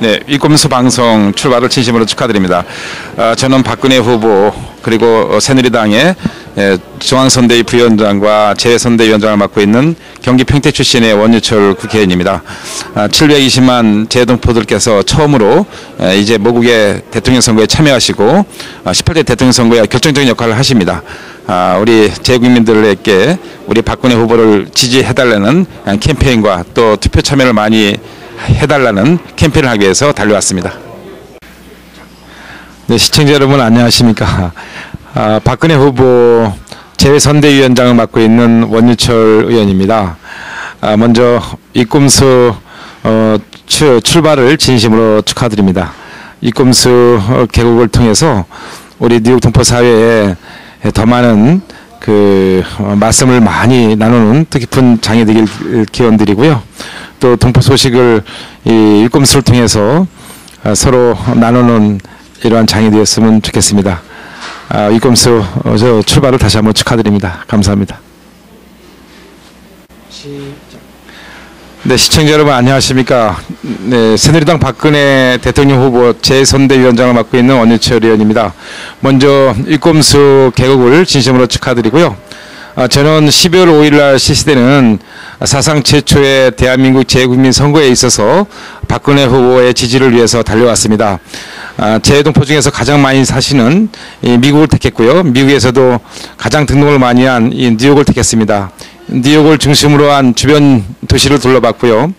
네, 이꼼수 방송 출발을 진심으로 축하드립니다. 어, 저는 박근혜 후보 그리고 어, 새누리당의 예, 중앙선대위 부위원장과 재선대위원장을 맡고 있는 경기 평택 출신의 원유철 국회의원입니다. 아, 720만 재동포들께서 처음으로 에, 이제 모국의 대통령 선거에 참여하시고 아, 18대 대통령 선거에 결정적인 역할을 하십니다. 아, 우리 재국민들에게 우리 박근혜 후보를 지지해달라는 캠페인과 또 투표 참여를 많이 해달라는 캠페인을 하기 위해서 달려왔습니다. 네, 시청자 여러분 안녕하십니까? 아, 박근혜 후보 재선대위원장을 맡고 있는 원유철 의원입니다. 아, 먼저 이 꿈수 어, 추, 출발을 진심으로 축하드립니다. 이 꿈수 어, 개국을 통해서 우리 뉴욕 동포 사회에 더 많은 그 어, 말씀을 많이 나누는 뜻깊은 장이 되길 기원드리고요. 또 동포 소식을 이 일꼼수를 통해서 아, 서로 나누는 이러한 장이 되었으면 좋겠습니다. 아, 일꼼수 어, 저 출발을 다시 한번 축하드립니다. 감사합니다. 네, 시청자 여러분 안녕하십니까? 네, 새누리당 박근혜 대통령 후보 재선대위원장을 맡고 있는 원유철 의원입니다. 먼저 일꼼수 개국을 진심으로 축하드리고요. 아, 저는 12월 5일 날 실시되는 사상 최초의 대한민국 재국민 선거에 있어서 박근혜 후보의 지지를 위해서 달려왔습니다. 아, 재동포 중에서 가장 많이 사시는 이 미국을 택했고요. 미국에서도 가장 등록을 많이 한이 뉴욕을 택했습니다. 뉴욕을 중심으로 한 주변 도시를 둘러봤고요.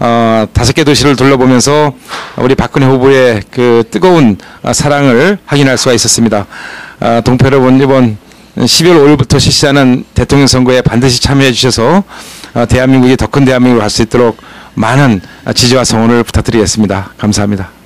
어, 다섯 개 도시를 둘러보면서 우리 박근혜 후보의 그 뜨거운 사랑을 확인할 수가 있었습니다. 아, 동포 여러분 이번 12월 5일부터 실시하는 대통령 선거에 반드시 참여해 주셔서 어, 대한민국이 더 큰 대한민국을 할수 있도록 많은 지지와 성원을 부탁드리겠습니다. 감사합니다.